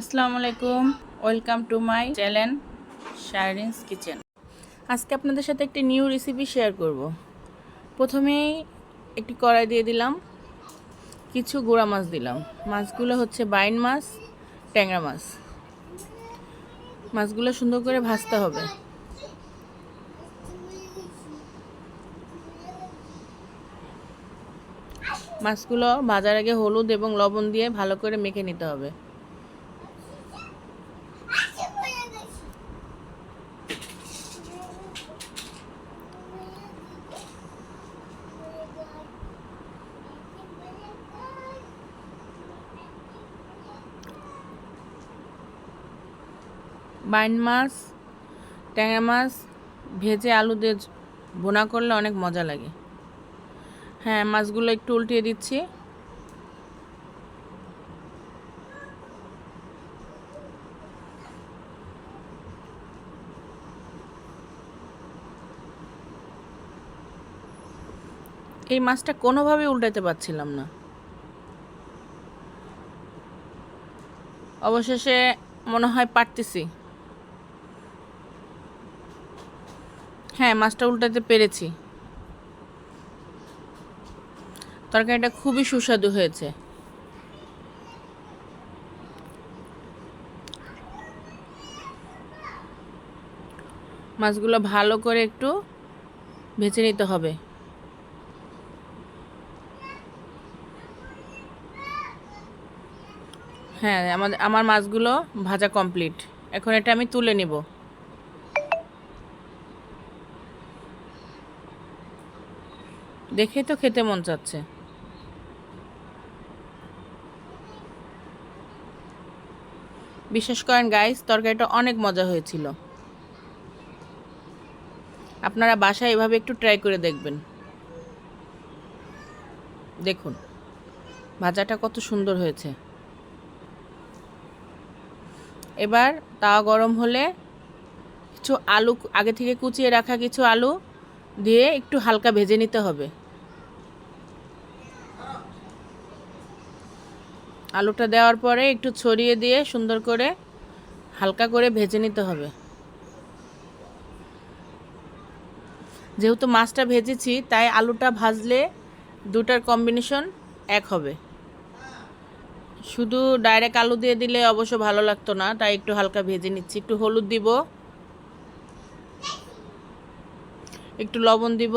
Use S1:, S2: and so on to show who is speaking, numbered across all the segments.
S1: আসসালামু আলাইকুম। Welcome to my channel Shairin's kitchen আজকে আপনাদের সাথে একটি নিউ রেসিপি শেয়ার করব। প্রথমেই একটি কড়াই দিয়ে দিলাম, কিছু গুঁড়া মাছ দিলাম। মাছগুলো হচ্ছে বাইন মাছ, ট্যাংরা মাছ। মাছগুলো সুন্দর করে ভাজতে হবে। মাছগুলো ভাজার আগে হলুদ এবং লবণ দিয়ে ভালো করে মেখে নিতে হবে। বাইন মাছ, ট্যাংরা মাছ, ভেজে আলু দিয়ে বোনা করলে অনেক মজা লাগে। হ্যাঁ মাছগুলো একটু উল্টিয়ে দিচ্ছি। এই মাছটা কোনোভাবেই উল্টাতে পারছিলাম না। অবশেষে মনে হয় পারতেছি। হ্যাঁ মাছটা উল্টাতে পেরেছি। তরকারিটা খুবই সুস্বাদু হয়েছে। মাছগুলো ভালো করে একটু ভেজে নিতে হবে। হ্যাঁ আমার মাছগুলো ভাজা কমপ্লিট। এখন এটা আমি তুলে নিব। দেখেই তো খেতে মন চাচ্ছে। বিশ্বাস করেন গাইস তরকারিটা অনেক মজা হয়েছিল। আপনারা বাসায় এভাবে একটু ট্রাই করে দেখবেন। দেখুন, ভাজাটা কত সুন্দর হয়েছে। এবার তাওয়া গরম হলে কিছু আলু, আগে থেকে কুচিয়ে রাখা কিছু আলু দিয়ে একটু হালকা ভেজে নিতে হবে। আলুটা দেওয়ার পরে একটু ছড়িয়ে দিয়ে সুন্দর করে হালকা করে ভেজে নিতে হবে। যেহেতু মাছটা ভেজেছি, তাই আলুটা ভাজলে দুটার কম্বিনেশন এক হবে। শুধু ডাইরেক্ট আলু দিয়ে দিলে অবশ্য ভালো লাগতো না, তাই একটু হালকা ভেজে নিচ্ছি। একটু হলুদ দিব, একটু লবণ দিব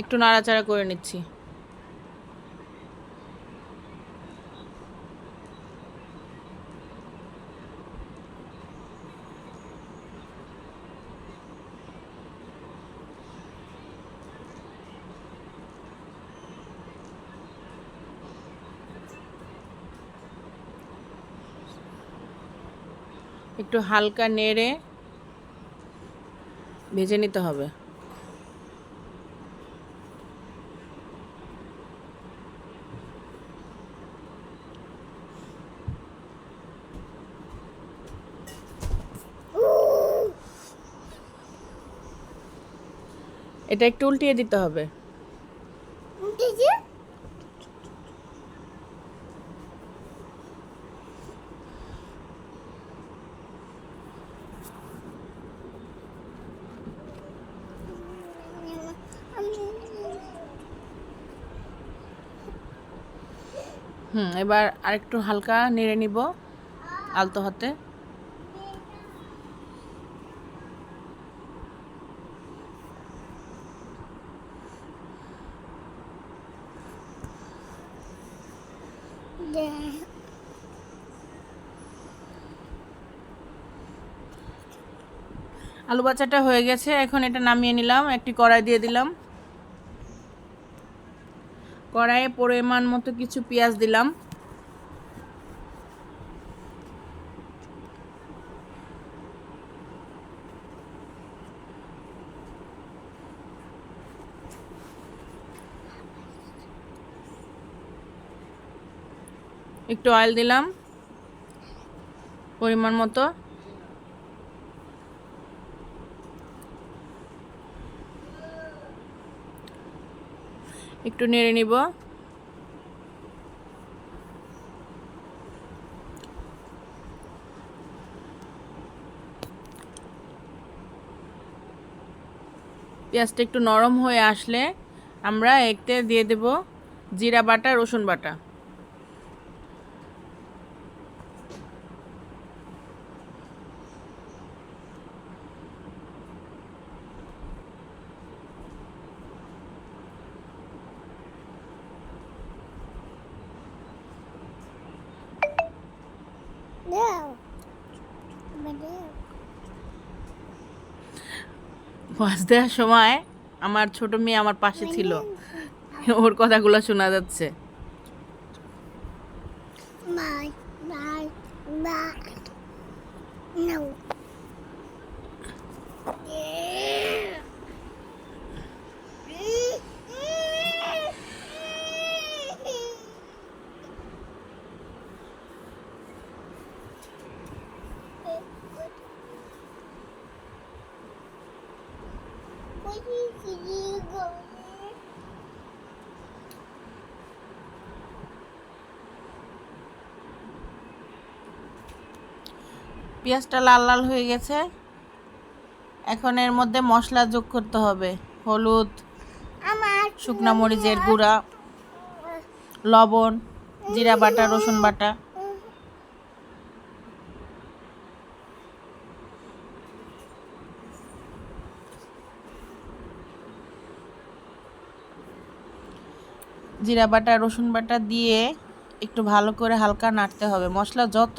S1: একটু নাড়াচাড়া করে নিচ্ছি। একটু হালকা নেড়ে ভেজে নিতে হবে। এটা একটু উল্টিয়ে দিতে হবে। হুম এবার আরেকটু হালকা নেড়ে নিব আলতো হাতে। আলু বাচ্চাটা হয়ে গেছে, এখন এটা নামিয়ে নিলাম, একটি কড়াই দিয়ে দিলাম। কড়াইয়ে পরিমাণ মতো কিছু পেঁয়াজ দিলাম। একটু অয়েল দিলাম, পরিমাণ মতো। একটু নেড়ে নিব। পেঁয়াজটা একটু নরম হয়ে আসলে আমরা এতে দিয়ে দেব জিরা বাটা, রসুন বাটা
S2: No. Madam.
S1: মাছ দেওয়ার সময় আমার ছোট মেয়ে আমার পাশে ছিল ওর কথাগুলো শোনা যাচ্ছে. পেঁয়াজটা লাল লাল হয়ে গেছে। এখন এর মধ্যে মশলা যোগ করতে হবে। হলুদ শুকনা মরিচের গুঁড়া লবণ জিরা বাটা রসুন বাটা। জিরা বাটা রসুন বাটা দিয়ে একটু ভালো করে হালকা নাড়তে হবে। মশলা যত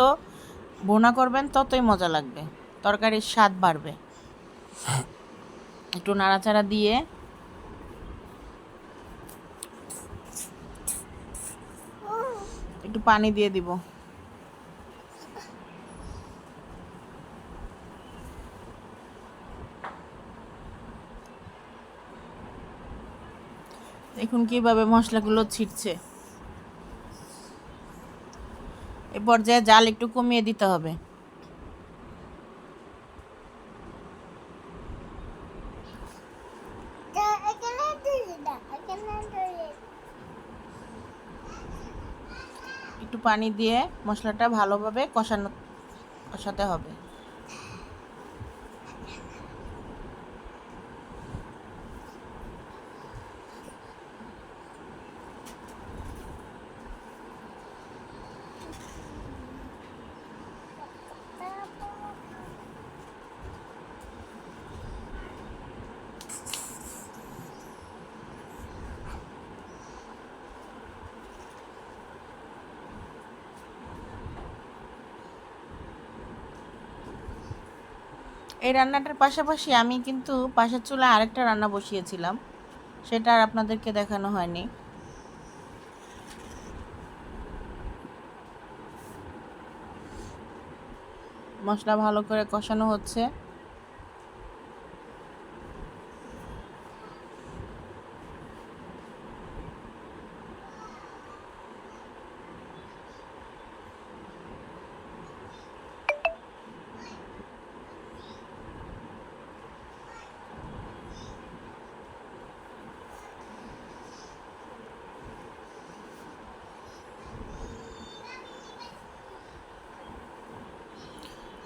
S1: বোনা করবেন, ততই মজা লাগবে। তরকারির স্বাদ বাড়বে। একটু নাড়াচাড়া দিয়ে একটু পানি দিয়ে দিব। দেখুন কীভাবে মশলাগুলো ছিটছে। পর্যায়ে জাল একটু কমিয়ে দিতে হবে। একটু পানি দিয়ে মশলাটা ভালোভাবে কষানো কষাতে হবে। এই রান্নাটার পাশাপাশি আমি কিন্তু পাশের চুলায় আরেকটা রান্না বসিয়েছিলাম। সেটা আর আপনাদেরকে দেখানো হয়নি। মশলা ভালো করে কষানো হচ্ছে।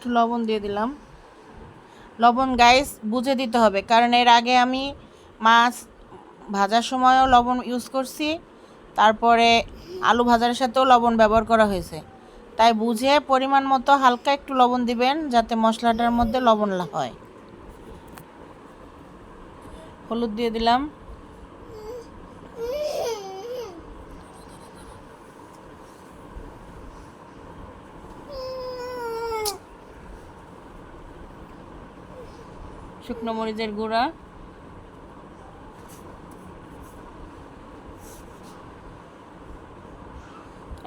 S1: একটু লবণ দিয়ে দিলাম। লবণ গাইস বুঝে দিতে হবে, কারণ এর আগে আমি মাছ ভাজার সময়ও লবণ ইউজ করছি, তারপরে আলু ভাজার সাথেও লবণ ব্যবহার করা হয়েছে। তাই বুঝে পরিমাণ মতো হালকা একটু লবণ দিবেন, যাতে মশলাটার মধ্যে লবণ হয়। হলুদ দিয়ে দিলাম। শুকনো মরিচের গুঁড়া।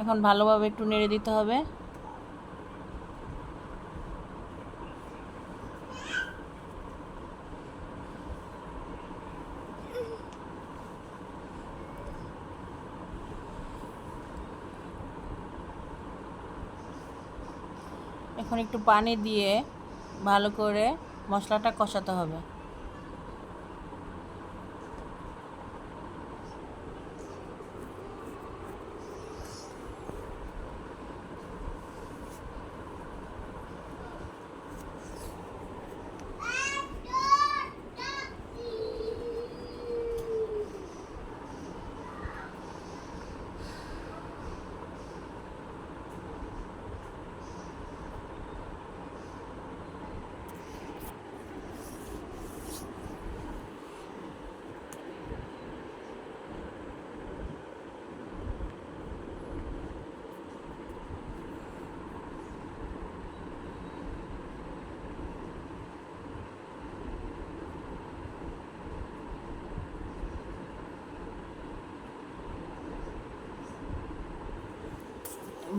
S1: এখন ভালোভাবে একটু নেড়ে দিতে হবে। এখন একটু পানি দিয়ে ভালো করে মশলাটা কষাতে হবে।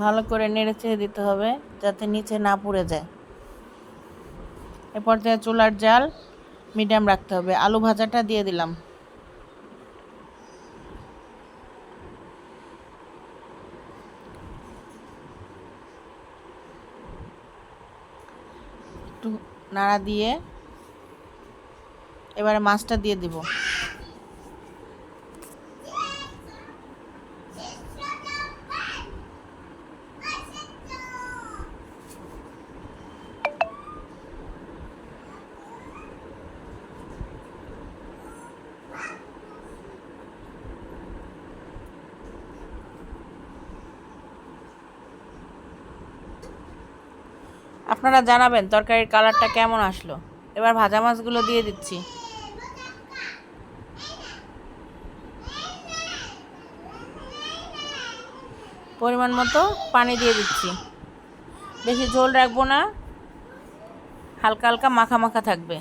S1: ভালো করে নেড়ে চেড়ে দিতে হবে যাতে নিচে না পুড়ে যায়। এরপর পর্যায়ে চুলার জাল মিডিয়াম রাখতে হবে। আলু ভাজাটা দিয়ে দিলাম। একটু নাড়া দিয়ে এবারে মাছটা দিয়ে দিব। আপনারা জানাবেন তরকারির কালারটা কেমন আসলো। এবার ভাজা মাছগুলো দিয়ে দিচ্ছি। পরিমাণ মতো পানি দিয়ে দিচ্ছি। বেশি ঝোল রাখব না। হালকা হালকা মাখা মাখা থাকবে।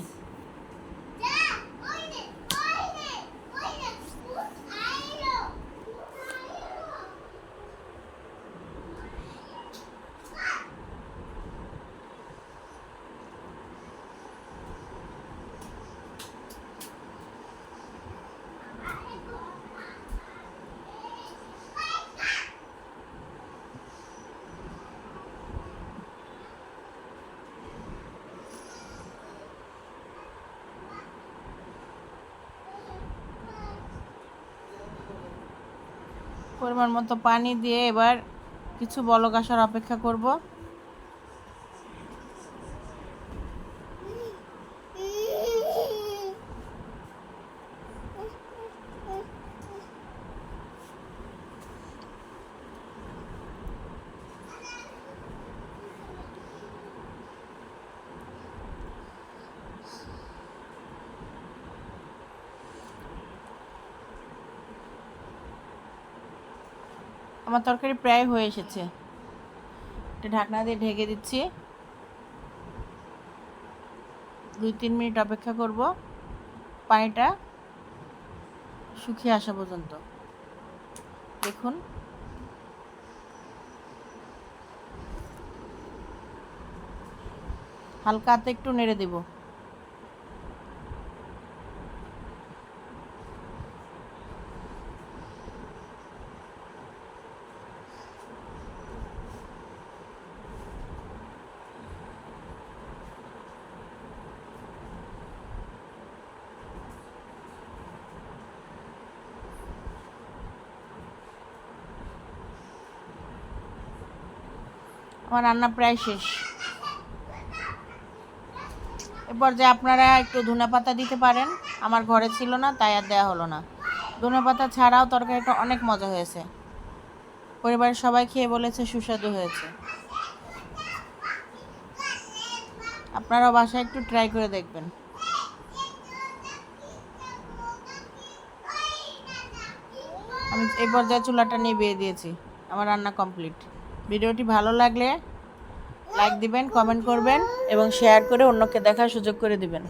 S1: পরিমাণ মতো পানি দিয়ে এবার কিছু বলক আসার অপেক্ষা করব। আমার তরকারি প্রায় হয়ে এসেছে। একটা ঢাকনা দিয়ে ঢেকে দিচ্ছি। দুই, তিন মিনিট অপেক্ষা করব। পানিটা শুকিয়ে আসা পর্যন্ত। দেখুন। হালকা হাতে একটু নেড়ে দেব। আমার রান্না প্রায় শেষ। এরপর যে আপনারা একটু ধনে পাতা দিতে পারেন। আমার ঘরে ছিল না, তাই আর দেওয়া হলো না। ধনে পাতা ছাড়াও তরকারিটা অনেক মজা হয়েছে। পরিবারের সবাই খেয়ে বলেছে সুস্বাদু হয়েছে। আপনারাও বাসায় একটু ট্রাই করে দেখবেন। আমি এই পর্যায়ে চুলাটা নিভিয়ে দিয়েছি। আমার রান্না কমপ্লিট। ভিডিওটি ভালো লাগলে লাইক দিবেন কমেন্ট করবেন এবং শেয়ার করে অন্যকে দেখার সুযোগ করে দিবেন।